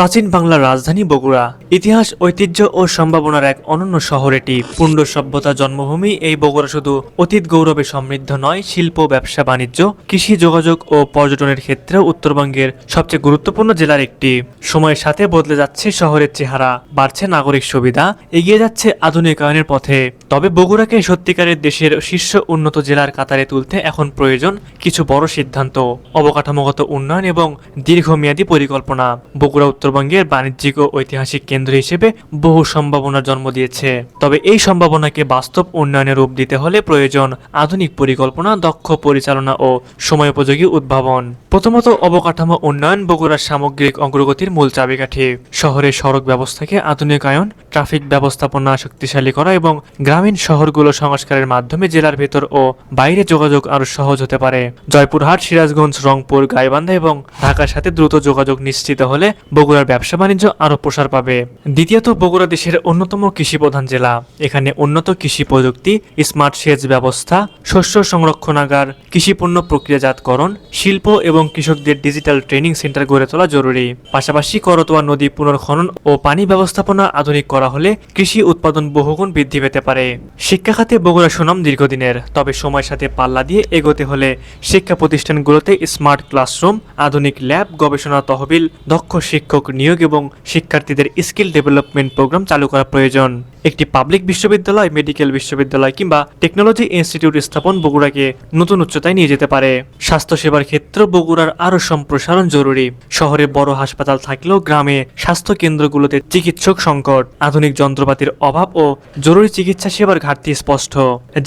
প্রাচীন বাংলার রাজধানী বগুড়া। ইতিহাস, ঐতিহ্য ও সম্ভাবনার এক অনন্য শহর এটি। পুণ্ড সভ্যতা জন্মভূমি এই বগুড়া শুধু অতীত গৌরবে সমৃদ্ধ নয়, শিল্প, ব্যবসা, বাণিজ্য, কৃষি, যোগাযোগ ও পর্যটনের ক্ষেত্রেও উত্তরবঙ্গের সবচেয়ে গুরুত্বপূর্ণ জেলার একটি। সময়ের সাথে বদলে যাচ্ছে শহরের চেহারা, বাড়ছে নাগরিক সুবিধা, এগিয়ে যাচ্ছে আধুনিকায়নের পথে। তবে বগুড়াকে সত্যিকারের দেশের শীর্ষ উন্নত জেলার কাতারে তুলতে এখন প্রয়োজন কিছু বড় সিদ্ধান্ত, অবকাঠামোগত উন্নয়ন এবং দীর্ঘমেয়াদী পরিকল্পনা। বগুড়া উত্তরবঙ্গের বাণিজ্যিক ও ঐতিহাসিক কেন্দ্র হিসেবে বহু সম্ভাবনার জন্ম দিয়েছে। তবে এই সম্ভাবনাকে বাস্তব উন্নয়নের রূপ দিতে হলে প্রয়োজন আধুনিক পরিকল্পনা, দক্ষ পরিচালনা ও সময়োপযোগী উদ্ভাবন। প্রথমত, অবকাঠামো উন্নয়ন বগুড়ার সামগ্রিক অগ্রগতির মূল চাবিকাঠি। শহরের সড়ক ব্যবস্থাকে আধুনিকায়ন, ট্রাফিক ব্যবস্থাপনা শক্তিশালী করা এবং গ্রামীণ শহরগুলো সংস্কারের মাধ্যমে জেলার ভেতর ও বাইরে যোগাযোগ আরও সহজ হতে পারে। জয়পুরহাট, সিরাজগঞ্জ, রংপুর, গাইবান্ধা এবং ঢাকার সাথে দ্রুত যোগাযোগ নিশ্চিত হলে বগুড়ার ব্যবসা বাণিজ্য আরও প্রসার পাবে। দ্বিতীয়ত, বগুড়া দেশের অন্যতম কৃষি প্রধান জেলা। এখানে উন্নত কৃষি প্রযুক্তি, স্মার্ট সেচ ব্যবস্থা, শস্য সংরক্ষণাগার কৃষি পণ্য প্রক্রিয়াজাতকরণ, শিল্প এবং কৃষকদের ডিজিটাল ট্রেনিং সেন্টার গড়ে তোলা জরুরি। পাশাপাশি করতোয়া নদী পুনর্খনন ও পানি ব্যবস্থাপনা আধুনিক করা হলে কৃষি উৎপাদন বহুগুণ বৃদ্ধি পেতে পারে। শিক্ষা খাতে বগুড়া সুনাম দীর্ঘদিনের, তবে সময়ের সাথে পাল্লা দিয়ে এগোতে হলে শিক্ষা প্রতিষ্ঠানগুলোতে স্মার্ট ক্লাসরুম, আধুনিক ল্যাব, গবেষণা তহবিল, দক্ষ শিক্ষক নিয়োগ এবং শিক্ষার্থীদের স্কিল ডেভেলপমেন্ট প্রোগ্রাম চালু করা প্রয়োজন। একটি পাবলিক বিশ্ববিদ্যালয় মেডিকেল বিশ্ববিদ্যালয় কিংবা টেকনোলজি ইনস্টিটিউট স্থাপন বগুড়াকে নতুন উচ্চতায় নিয়ে যেতে পারে। স্বাস্থ্যসেবার ক্ষেত্রে বগুড়ার আরও সম্প্রসারণ জরুরি। শহরে বড় হাসপাতাল থাকলেও গ্রামে স্বাস্থ্য কেন্দ্রগুলোতে চিকিৎসক সংকট, আধুনিক যন্ত্রপাতির অভাব ও জরুরি চিকিৎসা সেবার ঘাটতি স্পষ্ট।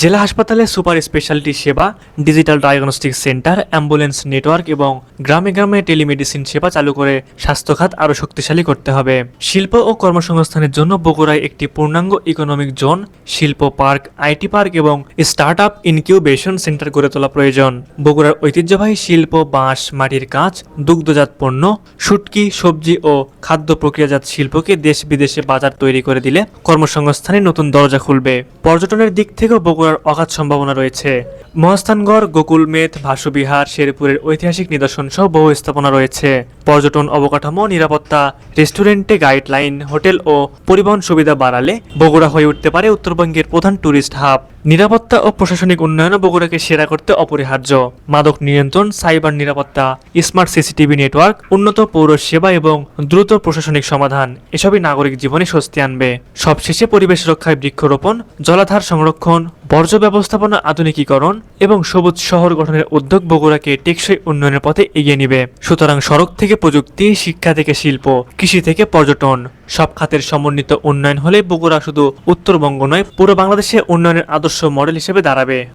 জেলা হাসপাতালে সুপার স্পেশালিটি সেবা digital diagnostic centre ambulance network এবং গ্রামে গ্রামে টেলিমেডিসিন সেবা চালু করে স্বাস্থ্যখাত আরও শক্তিশালী করতে হবে। শিল্প ও কর্মসংস্থানের জন্য বগুড়ায় একটি পূর্ণাঙ্গ ইকোনমিক জোন শিল্প পার্ক আইটি পার্ক এবং স্টার্ট আপ ইনকিউবেশন সেন্টার গড়ে তোলা প্রয়োজন। বগুড়ার ঐতিহ্যবাহী শিল্প, বাঁশ, মাটির কাঁচ, দুগ্ধজাত পণ্য, শুটকি, সবজি ও খাদ্য প্রক্রিয়াজাত শিল্পকে দেশ বিদেশে বাজার তৈরি করে দিলে কর্মসংস্থানের নতুন দরজা খুলবে। পর্যটনের দিক থেকেও বগুড়ার অগাধ সম্ভাবনা রয়েছে। মহাস্থানগড়, গোকুল মেথ ভাসুবিহার শেরপুরের ঐতিহাসিক নিদর্শন সহ বহু স্থাপনা রয়েছে। পর্যটন অবকাঠামো, নিরাপত্তা, রেস্টুরেন্টে গাইডলাইন হোটেল ও পরিবহন সুবিধা বাড়ালে বগুড়া হয়ে উঠতে পারে উত্তরবঙ্গের প্রধান ট্যুরিস্ট হাব নিরাপত্তা ও প্রশাসনিক উন্নয়ন বগুড়াকে সেরা করতে অপরিহার্য। মাদক নিয়ন্ত্রণ, সাইবার নিরাপত্তা স্মার্ট সিসিটিভি নেটওয়ার্ক উন্নত পৌর সেবা এবং দ্রুত প্রশাসনিক সমাধান, এসবই নাগরিক জীবনে স্বস্তি আনবে। সবশেষে পরিবেশ রক্ষায় বৃক্ষরোপণ, জলাধার সংরক্ষণ বর্জ্য ব্যবস্থাপনা আধুনিকীকরণ এবং সবুজ শহর গঠনের উদ্যোগ বগুড়াকে টেকসই উন্নয়নের পথে এগিয়ে নিবে। সুতরাং সড়ক থেকে প্রযুক্তি, শিক্ষা থেকে শিল্প, কৃষি থেকে পর্যটন, সব খাতের সমন্বিত উন্নয়ন হলে বগুড়া শুধু উত্তরবঙ্গ নয়, পুরো বাংলাদেশে উন্নয়নের আদর্শ মডেল হিসেবে দাঁড়াবে।